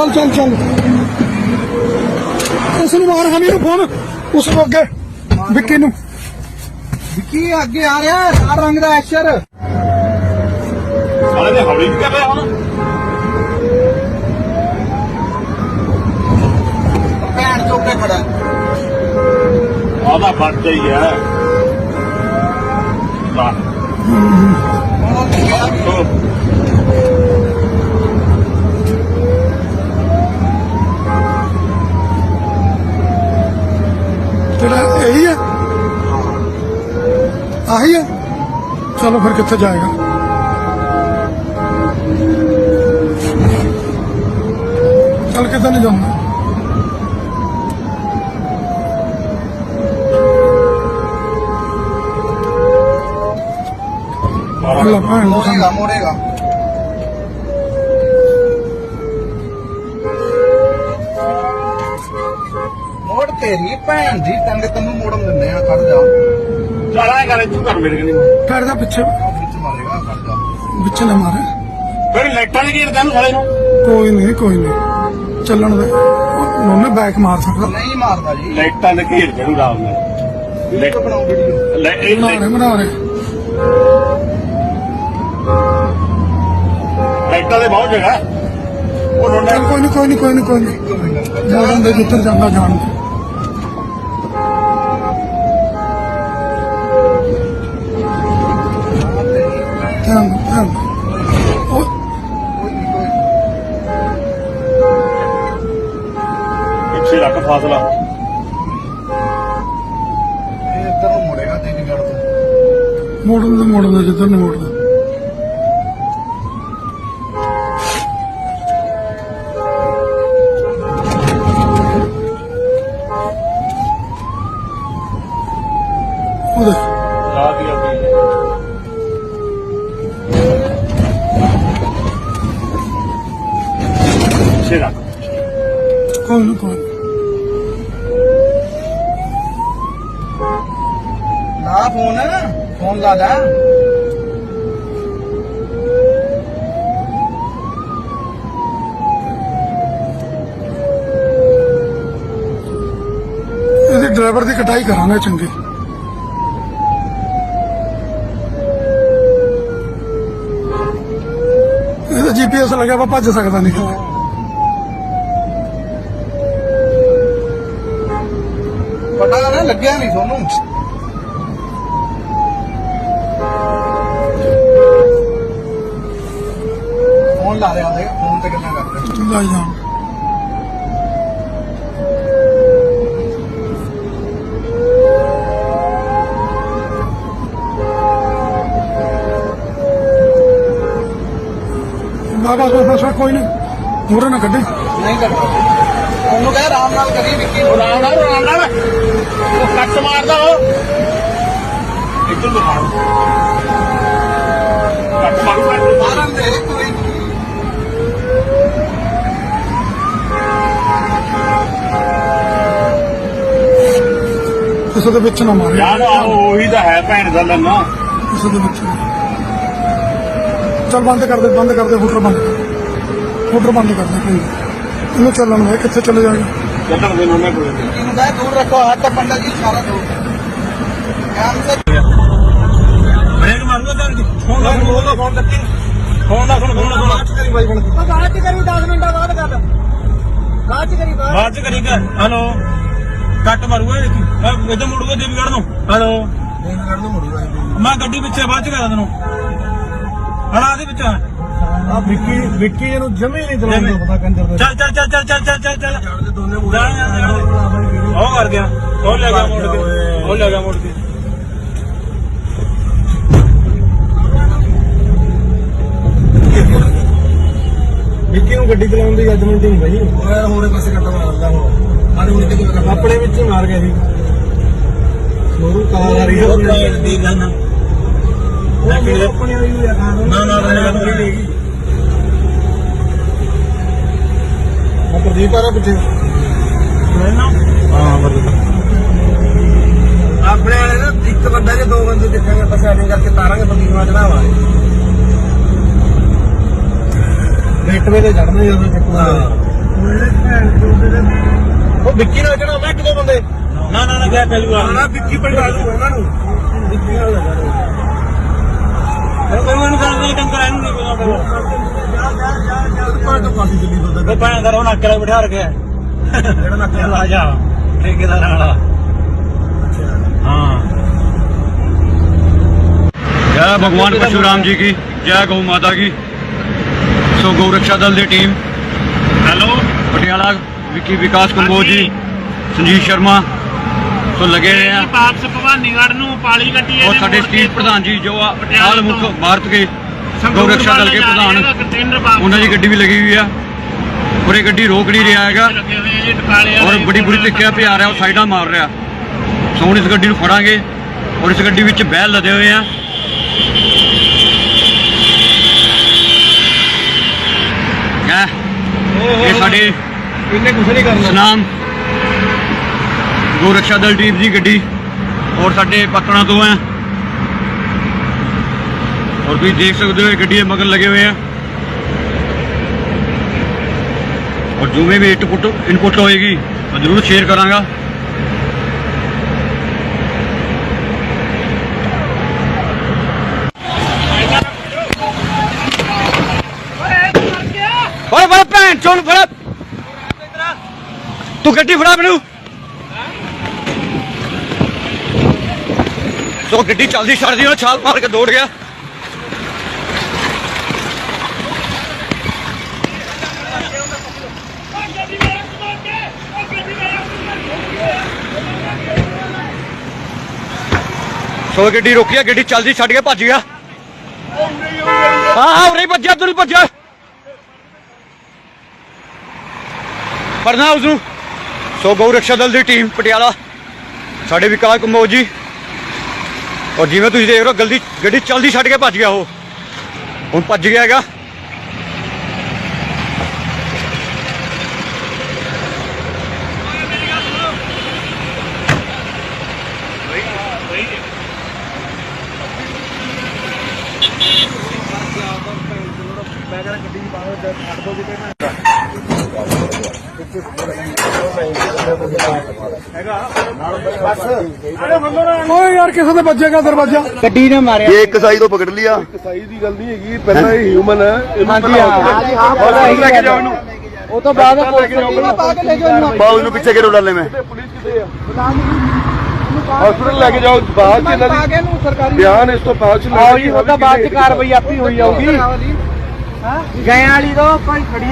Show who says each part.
Speaker 1: चल चल चल उसनु मार हमी नु फोन उसनु अगे विक्की नु
Speaker 2: विक्की अगे आ रहा है लाल रंग ਦਾ ਐਸ਼ਰ
Speaker 3: ਸਾਲੇ ਨੇ ਹੌਲੀ ਕਰ ਰਿਹਾ ਹੁਣ
Speaker 2: ਭੈਣ ਤੋਂ ਉੱਤੇ ਖੜਾ
Speaker 3: ਆਦਾ ਫਟ ਗਈ ਹੈ
Speaker 1: ਚਲੋ ਫਿਰ ਕਿੱਥੇ ਜਾਏਗਾ? ਚੱਲ ਕਿੱਥੇ ਨਹੀਂ ਜਾਣਾ ਅੱਲਾ ਭੈਣ ਨੂੰ
Speaker 2: ਮੋੜੇਗਾ ਮੋੜੇਗਾ। ਮੋੜ ਤੇਰੀ ਭੈਣ ਦੀ ਟੰਗ ਤੈਨੂੰ ਮੋੜਨ ਦਿੰਦੇ ਆ ਖੜ ਜਾ।
Speaker 3: ਕਰ ਤੂੰ ਕਰ ਮੇਰੇ ਕਨੀ
Speaker 1: ਪੈਰ ਦਾ ਪਿੱਛੇ
Speaker 2: ਵਿੱਚ
Speaker 1: ਨਾ ਮਾਰੇ।
Speaker 3: ਫਿਰ ਲਾਈਟਾਂ ਨੇ ਘੇਰ ਤੈਨੂੰ ਸਾਲੇ ਨੂੰ।
Speaker 1: ਕੋਈ ਨਹੀਂ ਕੋਈ ਨਹੀਂ। ਚੱਲਣ ਦੇ। ਉਹਨੇ ਬੈਕ ਮਾਰ ਸਕਦਾ।
Speaker 2: ਨਹੀਂ ਮਾਰਦਾ ਜੀ।
Speaker 3: ਲਾਈਟਾਂ ਨੇ ਘੇਰ ਤੈਨੂੰ ਰਾਮ ਨੇ
Speaker 2: ਵੀਡੀਓ ਬਣਾਓ ਵੀਡੀਓ
Speaker 3: ਲੈ ਇਹ
Speaker 1: ਬਣਾ ਰਹੇ ਬਣਾ ਰਹੇ।
Speaker 3: ਲਾਈਟਾਂ ਦੇ ਬਹੁਤ ਜਗ੍ਹਾ। ਉਹ ਰੋਣਾ
Speaker 1: ਕੋਈ ਨਹੀਂ ਕੋਈ ਨਹੀਂ ਕੋਈ ਨਹੀਂ ਕੋਈ ਨਹੀਂ। ਮੋੜਨ ਦੇ ਜਿੱਧਰ ਜਾਂਦਾ ਜਾਣ। ਦੇ ਦਿਓ। ਉਹ
Speaker 3: ਪਿੱਛੇ ਰੱਖ ਫਾਸਲਾ।
Speaker 2: ਇਹ ਇੱਧਰ ਨੂੰ ਮੁੜੇਗਾ ਚੰਡੀਗੜ੍ਹ ਤੋਂ
Speaker 1: ਮੋੜਨ ਦੇ ਮੋੜਨ ਦੇ ਜਿੱਧਰ ਨੂੰ ਮੋੜਦਾ ਉਹਦੇ
Speaker 3: ਲਾ ਦੀ ਆਪਣੀ ਪਿੱਛੇ ਰੱਖ
Speaker 1: ਕੋਈ ਨਹੀਂ ਕੋਈ ਨੀ।
Speaker 2: ਫੋਨ ਫੋਨ ਲਾ ਲੈ।
Speaker 1: ਇਹਦੇ ਡਰਾਈਵਰ ਦੀ ਕਟਾਈ ਕਰਾਂਗੇ ਚੰਗੀ। ਇਹਦਾ ਜੀਪੀਐਸ ਲੱਗਿਆ ਵਾ ਭੱਜ ਸਕਦਾ ਨਹੀਂ।
Speaker 2: ਪਤਾ ਨਾ ਲੱਗਿਆ ਨਹੀਂ ਤੁਹਾਨੂੰ। ਫੋਨ ਲਾ ਰਿਹਾ ਉਹਦੇ ਫੋਨ ਤੇ ਗੱਲਾਂ ਕਰ ਰਿਹਾ
Speaker 1: ਲੈ ਜਾਣ ਬਾਬਾ ਕੋਈ ਫਸਾ ਕੋਈ ਨਹੀਂ। ਮੂਰੇ ਨਾ ਕੱਢੇ।
Speaker 2: ਨਹੀਂ ਕਰਦਾ। ਉਹਨੂੰ ਕਹਿ ਆਰਾਮ ਨਾਲ ਕਰੀ ਵਿੱਕੀ ਨੂੰ।
Speaker 3: ਰਾਮ ਨਾਲ ਰਾਮ ਨਾਲ। ਉਹ ਕੱਟ ਮਾਰਦਾ ਉਹ। ਇੱਧਰ ਨੂੰ ਮਾਰ ਕੱਟ ਮਾਰੂ।
Speaker 2: ਮਾਰਨ ਦੇ ਕੋਈ
Speaker 1: ਕਿਸੇ ਦੇ ਵਿੱਚ ਨਾ ਮਾਰੇ।
Speaker 3: ਯਾਰ ਉਹੀ ਤਾਂ ਹੈ ਭੈਣ ਦਾ ਲੰਨਾ
Speaker 1: ਕਿਸੇ ਦੇ ਵਿੱਚ। ਚੱਲ ਬੰਦ ਕਰ ਦੇ ਬੰਦ ਕਰ ਦੇ ਹੁਟਰ ਬੰਦ ਹੁਟਰ ਬੰਦ ਕਰ ਦੇ ਕੋਈ। ਇਹਨੂੰ ਚੱਲਣ ਦੇ ਕਿੱਥੇ ਚਲੇ ਜਾਏਗਾ
Speaker 3: ਚੱਲਣ ਦੇ ਤੇ।
Speaker 2: ਇਹਨੂੰ ਦੂਰ ਰੱਖੋ ਹੱਥ ਪੰਡਾ ਜੀ ਇਸ਼ਾਰਾ ਦੋ ਕੰਮ ਸੇ
Speaker 3: ਬ੍ਰੇਕ ਮਾਰੂਗਾ ਤਾਂ ਫੋਨ ਲਾ ਫੋਨ ਲਾ ਫੋਨ ਕੱਟੀ ਫੋਨ ਲਾ ਫੋਨ ਫੋਨ ਲਾ।
Speaker 2: ਕਰੀ ਬਾਈ ਬਣ
Speaker 4: ਬਾਅਦ ਚ ਕਰੀ 10 ਮਿੰਟਾਂ ਬਾਅਦ ਕਰ ਬਾਅਦ ਚ ਕਰੀ ਬਾਅਦ
Speaker 3: ਬਾਅਦ ਚ ਕਰੀਗਾ ਹਲੋ। ਕੱਟ ਮਾਰੂਗਾ ਇਹ ਦੇਖੀ। ਮੈਂ ਇਧਰ ਮੁੜੂਗਾ ਦੇਵੀਗੜ ਨੂੰ। ਹਲੋ।
Speaker 2: ਦੇਵਗੜ ਨੂੰ ਮੁੜੀ ਬਾਈ।
Speaker 3: ਮੈਂ ਗੱਡੀ ਪਿੱਛੇ ਬਾਅਦ ਚ ਕਰਾਂ ਤੈਨੂੰ। ਹਲਾ ਦੇ ਵਿੱਚ
Speaker 1: ਆ ਵਿੱਕੀ ਵਿੱਕੀ ਇਹਨੂੰ ਜਮੇ ਨਹੀਂ
Speaker 3: ਚਲਾਉਂਦਾ
Speaker 1: ਪਤਾ ਕੰਜਰ
Speaker 3: ਚੱਲ ਚੱਲ ਚੱਲ ਚੱਲ ਚੱਲ ਚੱਲ ਚੱਲ ਚੱਲ।
Speaker 2: ਦੇ ਦੋਨੇ
Speaker 3: ਜਾਣ। ਉਹ ਕਰ ਗਿਆ। ਉਹ ਲੈ ਗਿਆ ਮੁੜ ਕੇ। ਉਹ ਲੈ ਗਿਆ ਮੁੜ ਕੇ।
Speaker 1: ਵਿੱਕੀ ਨੂੰ ਗੱਡੀ ਚਲਾਉਣ ਦੀ ਜੱਜਮੈਂਟ ਨਹੀਂ ਬਈ
Speaker 2: ਉਹ ਯਾਰ ਹੋਰੇ ਪਾਸੇ ਕੱਟਾ ਮਾਰਦਾ ਹੁਣ। ਆਰੇ ਹੁਣ ਤੇ
Speaker 1: ਆਪਣੇ ਵਿੱਚ ਹੀ ਮਾਰ ਗਿਆ ਸੀ। ਸੋਰੂ ਕਾਰ ਆ ਰਹੀ ਹੈ।
Speaker 3: ਦੀ ਗੱਲ ਨਾ
Speaker 1: ਕਾਰ
Speaker 3: ਨਾ ਨਾ ਨਾ। ਨਾ
Speaker 1: ਪ੍ਰਦੀਪ ਆ ਰਿਹਾ ਪਿੱਛੇ।
Speaker 3: ਹਾਂ ਬਰਦਰ
Speaker 2: ਆਪਣੇ ਵਾਲੇ ਨਾ ਇੱਕ ਬੰਦਾ ਜੇ ਦੋ ਬੰਦੇ ਦੇਖਾਂਗੇ ਆਪਾਂ ਸੈਟਿੰਗ ਕਰਕੇ ਤਾਰਾਂਗੇ ਬੰਦੀ ਨੂੰ ਚੜਾਵਾਂਗੇ।
Speaker 1: ਗੇਟਵੇ ਤੇ ਚੜਨਾ ਜਦੋਂ ਚੱਕਣਾ
Speaker 3: ਉਹ ਵਿੱਕੀ ਨਾਲ ਜਣਾ ਮੈਂ ਕਿਦੋਂ ਬੰਦੇ। ਨਾ ਨਾ ਨਾ ਗਿਆ ਪਹਿਲੂ ਆ। ਨਾ ਵਿੱਕੀ ਦੂ ਉਹਨਾਂ ਨੂੰ। ਵਿੱਕੀ ਨਾਲ ਲਗਾ ਦੋ ਕੋਈ ਨੂੰ ਕਰਦੇ ਟੰਕਰ ਇਹਨੂੰ ਨਹੀਂ ਪਤਾ ਉਹ ਭੈਣ ਦਾ ਉਹ ਨੱਕ ਵਾਲਾ ਬਿਠਾ ਰੱਖਿਆ ਜਿਹੜਾ ਨੱਕ ਵਾਲਾ ਆ ਜਾ ਠੇਕੇਦਾਰ ਵਾਲਾ हाँ
Speaker 5: जय भगवान परशुराम जी की जय गौ माता की ਸੋ ਗਊ ਰੱਖਿਆ ਦਲ ਦੀ ਟੀਮ
Speaker 3: ਹੈਲੋ
Speaker 5: ਪਟਿਆਲਾ ਵਿਕੀ ਵਿਕਾਸ ਕੰਬੋਜ ਜੀ ਸੰਜੀਤ ਸ਼ਰਮਾ ਸੋ ਲੱਗੇ ਹੋਏ ਆ।
Speaker 3: ਵਾਪਸ ਭਵਾਨੀਗੜ੍ਹ ਨੂੰ ਪਾਲੀ ਕੱਟੀ
Speaker 5: ਔਰ ਸਾਡੇ ਸਟੇਟ ਪ੍ਰਧਾਨ ਜੀ ਜੋ ਆ ਹਾਲ ਮੁੱਖ ਭਾਰਤ ਕੇ ਗਊ ਰੱਖਿਆ ਦਲ ਕੇ ਪ੍ਰਧਾਨ ਉਹਨਾਂ ਦੀ ਗੱਡੀ ਵੀ ਲੱਗੀ ਹੋਈ ਆ। ਔਰ ਇਹ ਗੱਡੀ ਰੋਕ ਨਹੀਂ ਰਿਹਾ ਹੈਗਾ। ਔਰ ਬੜੀ ਬੁਰੀ ਤਰੀਕੇ ਪਿਆ ਰਿਹਾ ਉਹ ਸਾਈਡਾਂ ਮਾਰ ਰਿਹਾ। ਸੋ ਹੁਣ ਇਸ ਗੱਡੀ ਨੂੰ ਫੜਾਂਗੇ ਔਰ ਇਸ ਗੱਡੀ ਵਿੱਚ ਬਹਿਲ ਲੱਦੇ ਹੋਏ ਆ। ਇਹ ਇਹ ਸਾਡੇ
Speaker 3: ਇਹਨੇ ਕੁਝ ਨਹੀਂ ਕਰਨਾ।
Speaker 5: ਸਨਾਮ ਗੋ ਦਲ ਟੀਮ ਦੀ ਗੱਡੀ। ਔਰ ਸਾਡੇ ਪਤਣਾ ਤੋਂ ਆ ਔਰ ਤੁਸੀਂ ਦੇਖ ਸਕਦੇ ਹੋ ਗੱਡੀ ਦੇ ਮਗਰ ਲੱਗੇ ਹੋਏ ਆ। ਔਰ ਜਿਵੇਂ ਵੀ ਇਨਪੁਟ ਇਨਪੁਟ ਹੋਏਗੀ, ਮੈਂ ਜ਼ਰੂਰ ਸ਼ੇਅਰ ਕਰਾਂਗਾ। ਓਏ ਬੜਾ ਭੈਣ ਚੋਂ ਫੜਾ। ਤੂੰ ਗੱਡੀ ਫੜਾ ਮੈਨੂੰ। ਸੋ ਗੱਡੀ ਚੱਲਦੀ ਛੱਡਦੀ ਉਹ ਛਾਲ ਮਾਰ ਕੇ ਦੌੜ ਗਿਆ। ਸੋ ਗੱਡੀ ਰੋਕੀ ਆ ਗੱਡੀ ਚੱਲਦੀ ਛੱਡ ਕੇ ਭੱਜ ਗਿਆ। ਹਾਂ ਉਰੇ ਭੱਜਿਆ ਤੂੰ ਭੱਜਿਆ। ਫੜਨਾ ਉਸ ਨੂੰ ਸੋ ਗਊ ਰੱਖਿਆ ਦਲ ਦੀ ਟੀਮ, ਪਟਿਆਲਾ। ਸਾਡੇ ਵਿਕਾਸ ਕੰਬੋਜ ਜੀ। ਔਰ ਜਿਵੇਂ ਤੁਸੀਂ ਦੇਖ ਰਹੇ ਹੋ ਗਲਦੀ ਗੱਡੀ ਚਲਦੀ ਛੱਡ ਕੇ ਭੱਜ ਗਿਆ ਉਹ। ਹੁਣ ਭੱਜ ਗਿਆ ਹੈਗਾ।
Speaker 1: ਓਏ ਯਾਰ ਕਿਸੇ ਦੇ ਵੱਜੇਗਾ ਦਰਵਾਜ਼ਾ?
Speaker 4: ਗੱਡੀ ਨੇ ਮਾਰਿਆ।
Speaker 6: ਇਹ ਇੱਕ ਸਾਈ ਤੋਂ ਪਕੜ ਲਿਆ।
Speaker 2: ਸਹੀ ਦੀ ਗੱਲ ਨਹੀਂ ਹੈਗੀ ਪਹਿਲਾਂ ਇਹ ਹਿਊਮਨ ਹੈ ਇਹਨੂੰ
Speaker 4: ਹਾਂਜੀ
Speaker 2: ਪਹਿਲਾਂ
Speaker 4: ਹਾਂ ਹਾਂਜੀ ਹਾਂ ਪਤਾ
Speaker 2: ਲੈ ਕੇ ਜਾਓ ਇਹਨੂੰ।
Speaker 4: ਉਹ ਤੋਂ ਬਾਅਦ ਪੁਲਿਸ ਪਾ ਕੇ ਲੈ ਜਾਓ। ਇਹਨੂੰ
Speaker 6: ਬਾਉ ਇਹਨੂੰ ਪਿੱਛੇ ਕਿਹੜੋ ਡਾਲੇ ਮੈਂ।
Speaker 2: ਪੁਲਿਸ ਕਿੱਥੇ ਆ ਹਸਪੀਟਲ ਲੈ ਕੇ ਜਾਓ ਬਾਅਦ ਚ ਇਹਨਾਂ
Speaker 4: ਕੇ
Speaker 2: ਦੀ ਬਿਆਨ ਇਸ ਤੋਂ ਬਾਅਦ ਚ
Speaker 4: ਉਹ ਤਾਂ ਬਾਅਦ ਚ ਕਾਰਵਾਈ ਆਪੀ ਹੋਈ ਜਾਊਗੀ। ਹਾਂ ਗਏ ਵਾਲੀ ਤੋਂ ਕੋਈ ਖੜੀ